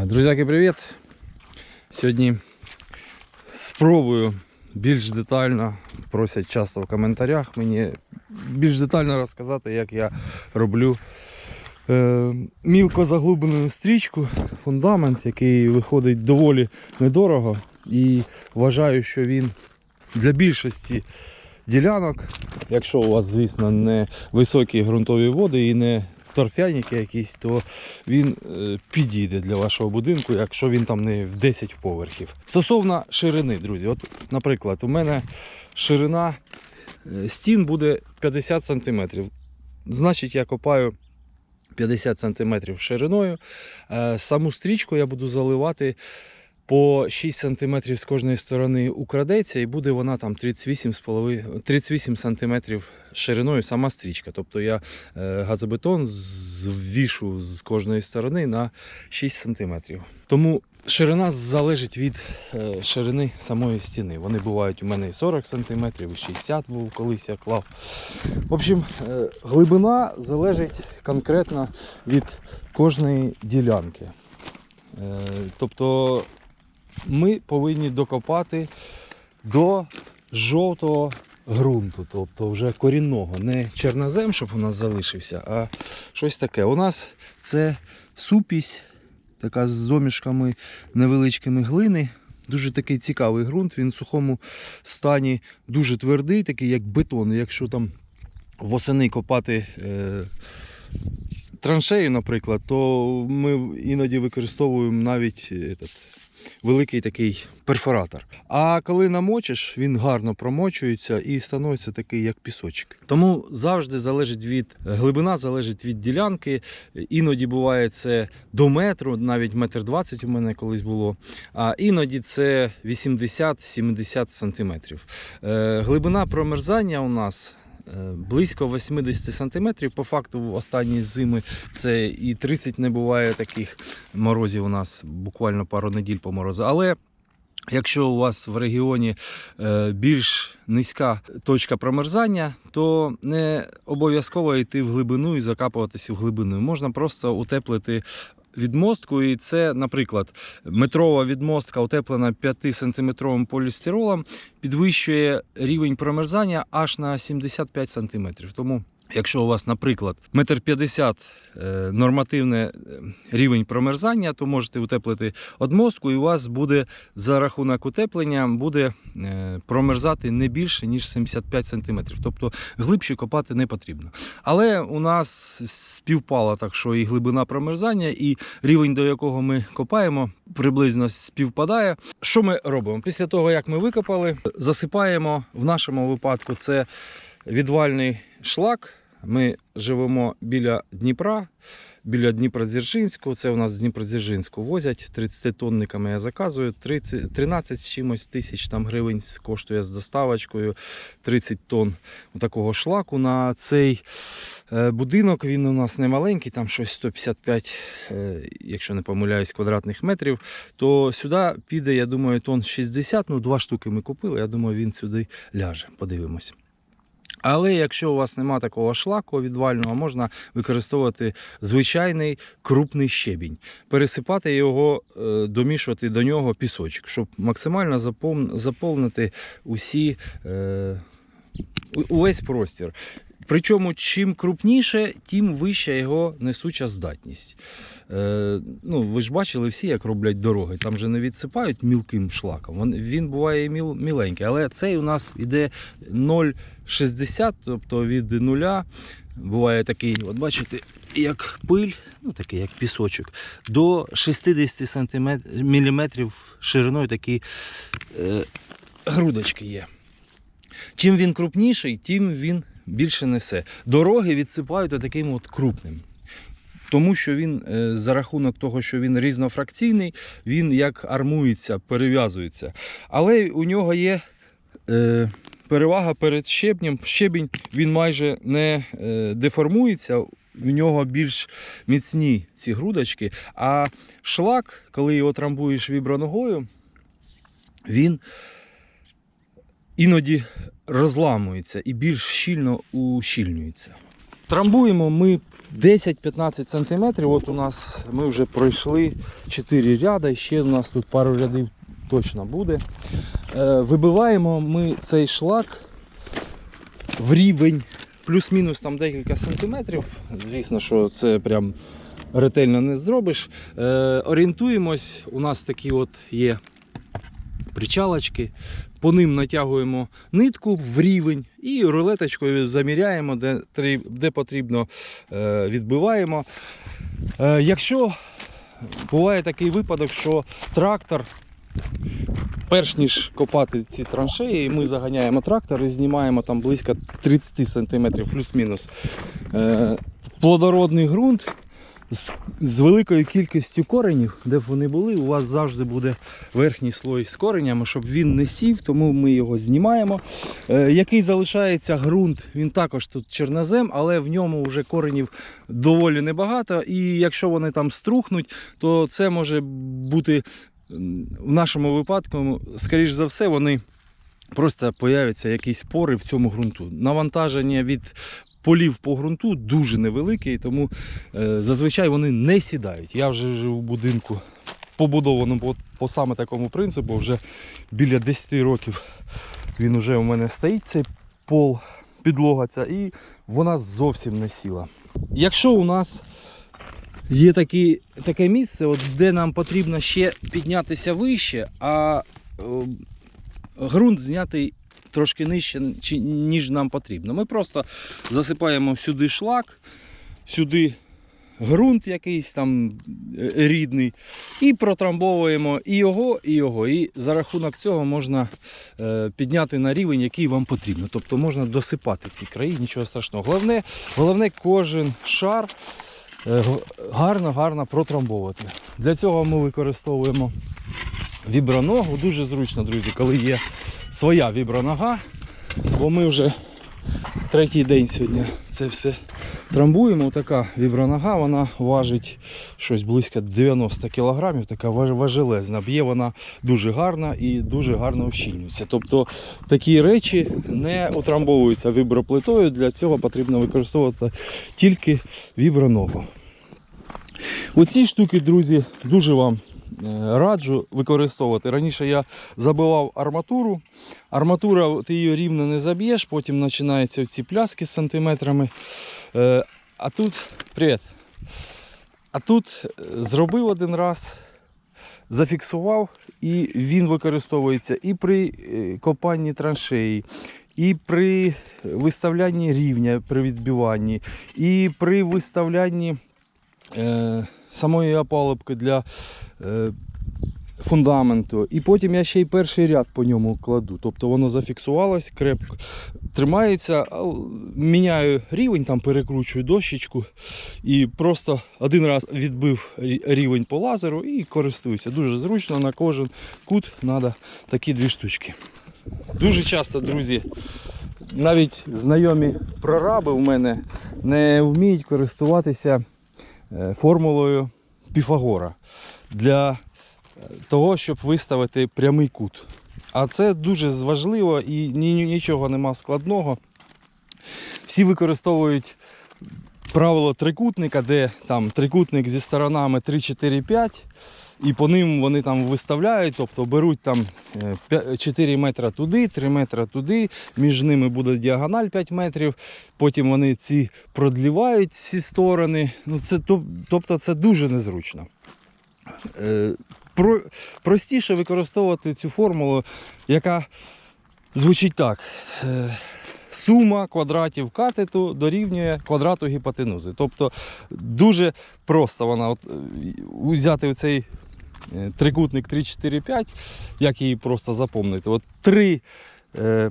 Друзяки, привіт! Сьогодні спробую більш детально, просять часто в коментарях мені більш детально розказати, як я роблю е, мілко заглублену стрічку, фундамент, який виходить доволі недорого. І вважаю, що він для більшості ділянок, якщо у вас, звісно, не високі ґрунтові води і не торфяники якісь, то він е, підійде для вашого будинку, якщо він там не в 10 поверхів. Стосовно ширини, друзі, от, наприклад, у мене ширина е, стін буде 50 см. Значить, я копаю 50 см шириною. Е, Саму стрічку я буду заливати по 6 см з кожної сторони украдеться, і буде вона там 38, 38 см шириною сама стрічка. Тобто я е, газобетон звішу з кожної сторони на 6 см. Тому ширина залежить від е, ширини самої стіни. Вони бувають у мене і 40 см, і 60 був колись я клав. В общем, е, глибина залежить конкретно від кожної ділянки. Тобто ми повинні докопати до жовтого ґрунту, тобто вже корінного, не чорнозем, щоб у нас залишився, а щось таке. У нас це супість, така з домішками невеличкими глини. Дуже такий цікавий ґрунт, він в сухому стані дуже твердий, такий як бетон. Якщо там восени копати е, траншею, наприклад, то ми іноді використовуємо навіть е, этот, великий такий перфоратор. А коли намочиш, він гарно промочується і становиться такий, як пісочок. Тому завжди залежить від глибина, залежить від ділянки. Іноді буває це до метру, навіть метр двадцять у мене колись було. А іноді це 80-70 сантиметрів. Е, Глибина промерзання у нас. Е, Близько 80 см. По факту останні зими це і 30 не буває таких морозів у нас буквально пару неділь по морозу. Але якщо у вас в регіоні е, більш низька точка промерзання, то не обов'язково йти в глибину і закапуватися в глибину. Можна просто утеплити. Відмостку, і це, наприклад, метрова відмостка, утеплена 5-сантиметровим полістиролом, підвищує рівень промерзання аж на 75 см. Тому, якщо у вас, наприклад, метр 50 е, нормативний е, рівень промерзання, то можете утеплити одмостку, і у вас буде за рахунок утеплення буде е, промерзати не більше ніж 75 см. Тобто глибше копати не потрібно. Але у нас співпало так, що і глибина промерзання, і рівень, до якого ми копаємо, приблизно співпадає. Що ми робимо? Після того, як ми викопали, засипаємо в нашому випадку це відвальний шлак. Ми живемо біля Дніпра, біля Дніпродзержинського. Це у нас з Дніпродзержинську возять 30 тонниками. Я заказую 30, 13 з чимось тисяч там гривень коштує з доставочкою 30 тонн такого шлаку на цей е, будинок. Він у нас не маленький, там щось 155, е, якщо не помиляюсь, квадратних метрів. То сюди піде, я думаю, тонн 60. Ну, два штуки ми купили. Я думаю, він сюди ляже. Подивимось. Але якщо у вас немає такого шлаку відвального, можна використовувати звичайний крупний щебінь, пересипати його, е, домішувати до нього пісочок, щоб максимально заповнити усі, е, увесь простір. Причому чим крупніше, тим вища його несуча здатність. Е, ну, ви ж бачили всі, як роблять дороги. Там же не відсипають мілким шлаком. Він, буває міл, міленький. Але цей у нас іде 0,60, тобто від нуля. Буває такий, от бачите, як пиль, ну такий як пісочок, до 60 сантиметр, міліметрів шириною такі е, грудочки є. Чим він крупніший, тим він більше несе. Дороги відсипають таким от крупним. Тому що він е, за рахунок того, що він різнофракційний, він як армується, перев'язується. Але у нього є е, перевага перед щебнем. Щебінь він майже не е, деформується, у нього більш міцні ці грудочки. А шлак, коли його трамбуєш віброногою, він іноді розламується і більш щільно ущільнюється. Трамбуємо ми 10-15 см. От у нас ми вже пройшли 4 ряда, ще у нас тут пару рядів точно буде. Е, Вибиваємо ми цей шлак в рівень плюс-мінус там декілька сантиметрів. Звісно, що це прям ретельно не зробиш. Е, орієнтуємось, у нас такі от є причалочки. По ним натягуємо нитку в рівень і рулеточкою заміряємо, де, де потрібно е, відбиваємо. Е, якщо буває такий випадок, що трактор, перш ніж копати ці траншеї, ми заганяємо трактор і знімаємо там близько 30 см плюс-мінус е, плодородний ґрунт. З, з великою кількістю коренів, де б вони були, у вас завжди буде верхній слой з коренями, щоб він не сів, тому ми його знімаємо. Е, який залишається ґрунт, він також тут чорнозем, але в ньому вже коренів доволі небагато. І якщо вони там струхнуть, то це може бути в нашому випадку, скоріш за все, вони просто появляться якісь пори в цьому ґрунту. Навантаження від полів по ґрунту дуже невелике, і тому е, зазвичай вони не сідають. Я вже живу в будинку побудованому по, саме такому принципу, вже біля 10 років він вже у мене стоїть цей пол, підлога ця, і вона зовсім не сіла. Якщо у нас є такі, таке місце, от, де нам потрібно ще піднятися вище, а е, ґрунт знятий трошки нижче, ніж нам потрібно. Ми просто засипаємо сюди шлак, сюди ґрунт якийсь там е, рідний, і протрамбовуємо і його, і його. І за рахунок цього можна е, підняти на рівень, який вам потрібно. Тобто можна досипати ці краї, нічого страшного. Головне, головне кожен шар гарно-гарно протрамбовувати. Для цього ми використовуємо віброногу. Дуже зручно, друзі, коли є своя вібронога, бо ми вже третій день сьогодні це все трамбуємо. Така вібронога, вона важить щось близько 90 кг, така важелезна. Б'є вона дуже гарна і дуже гарно ущільнюється. Тобто такі речі не утрамбовуються віброплитою, для цього потрібно використовувати тільки віброногу. Оці штуки, друзі, дуже вам раджу використовувати. Раніше я забивав арматуру. Арматура, ти її рівно не заб'єш, потім починаються ці пляски з сантиметрами. Е, А тут, привіт. А тут е, зробив один раз, зафіксував, і він використовується і при е, копанні траншеї, і при виставлянні рівня при відбиванні, і при виставлянні е, самої опалубки для е, фундаменту. І потім я ще й перший ряд по ньому кладу. Тобто воно зафіксувалось, крепко тримається, міняю рівень, там перекручую дощечку і просто один раз відбив рівень по лазеру і користуюся. Дуже зручно на кожен кут треба такі дві штучки. Дуже часто, друзі, навіть знайомі прораби в мене не вміють користуватися формулою Піфагора для е, того, щоб виставити прямий кут. А це дуже важливо і ні- ні- нічого нема складного. Всі використовують правило трикутника, де там трикутник зі сторонами 3, 4, 5. І по ним вони там виставляють, тобто беруть там е, 4 метри туди, 3 метри туди, між ними буде діагональ 5 метрів. Потім вони ці продлівають ці сторони. Ну, це, тобто це дуже незручно. Е, Про, простіше використовувати цю формулу, яка звучить так. Е, Сума квадратів катету дорівнює квадрату гіпотенузи. Тобто дуже просто вона от, е, взяти цей трикутник 3, 4, 5, як її просто запомнити. От 3 е,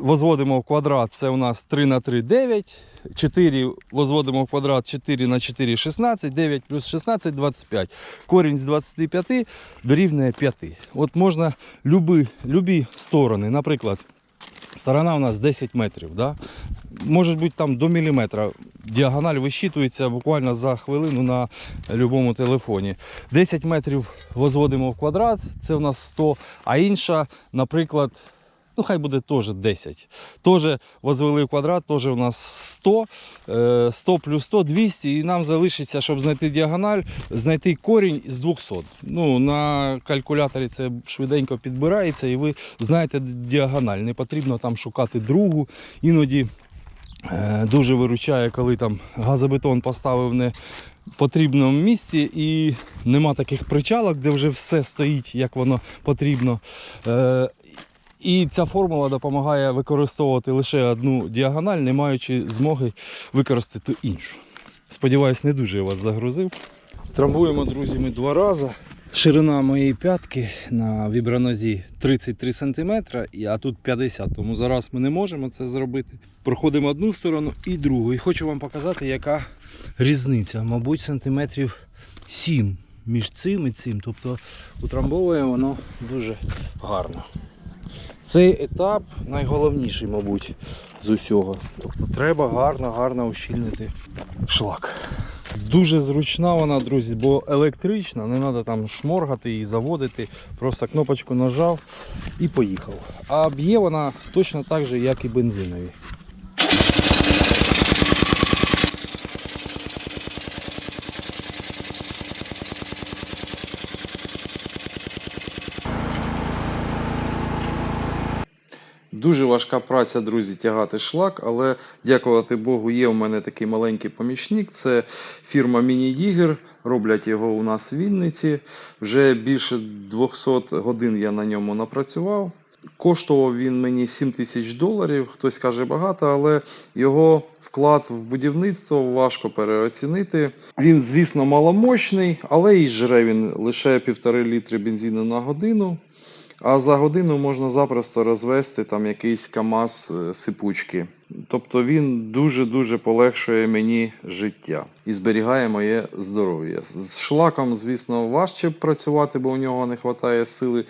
возводимо в квадрат, це у нас 3 на 3 9. 4 возводимо в квадрат 4 на 4 16, 9 плюс 16 25. Корінь з 25 дорівнює 5. От можна любі, любі сторони, наприклад, сторона у нас 10 метрів. Да? Може бути там до міліметра. Діагональ вищитується буквально за хвилину на будь-якому телефоні. 10 метрів возводимо в квадрат, це у нас 100, а інша, наприклад, ну хай буде теж 10. Теж возвели в квадрат, теж у нас 100, е, 100 плюс 100, 200, і нам залишиться, щоб знайти діагональ, знайти корінь з 200. Ну, на калькуляторі це швиденько підбирається, і ви знаєте діагональ. Не потрібно там шукати другу. Іноді е, дуже виручає, коли там газобетон поставив не потрібному місці і нема таких причалок, де вже все стоїть, як воно потрібно. Е, і ця формула допомагає використовувати лише одну діагональ, не маючи змоги використати іншу. Сподіваюсь, не дуже я вас загрузив. Трамбуємо, друзі, ми два рази. Ширина моєї п'ятки на вібронозі 33 см, а тут 50 тому зараз ми не можемо це зробити. Проходимо одну сторону і другу. І хочу вам показати, яка різниця. Мабуть, сантиметрів 7 між цим і цим. Тобто утрамбовує воно дуже гарно. Цей етап найголовніший, мабуть, з усього. Тобто треба гарно, гарно ущільнити шлак. Дуже зручна вона, друзі, бо електрична, не треба там шморгати і заводити. Просто кнопочку нажав і поїхав. А б'є вона точно так же, як і бензинові. Дуже важка праця, друзі, тягати шлак, але дякувати Богу, є у мене такий маленький помічник. Це фірма Міні-Дігер. Роблять його у нас в Вінниці. Вже більше 200 годин я на ньому напрацював. Коштував він мені 7 тисяч доларів. Хтось каже багато, але його вклад в будівництво важко переоцінити. Він, звісно, маломощний, але і жре він лише півтори літри бензину на годину. А за годину можна запросто розвести там якийсь КАМАЗ е, сипучки. Тобто він дуже-дуже полегшує мені життя і зберігає моє здоров'я. З шлаком, звісно, важче працювати, бо у нього не вистачає сили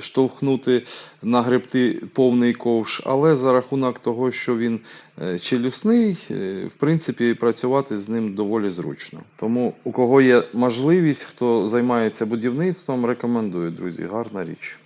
штовхнути, нагребти повний ковш. Але за рахунок того, що він е, челюсний, е, в принципі, працювати з ним доволі зручно. Тому у кого є можливість, хто займається будівництвом, рекомендую, друзі, гарна річ.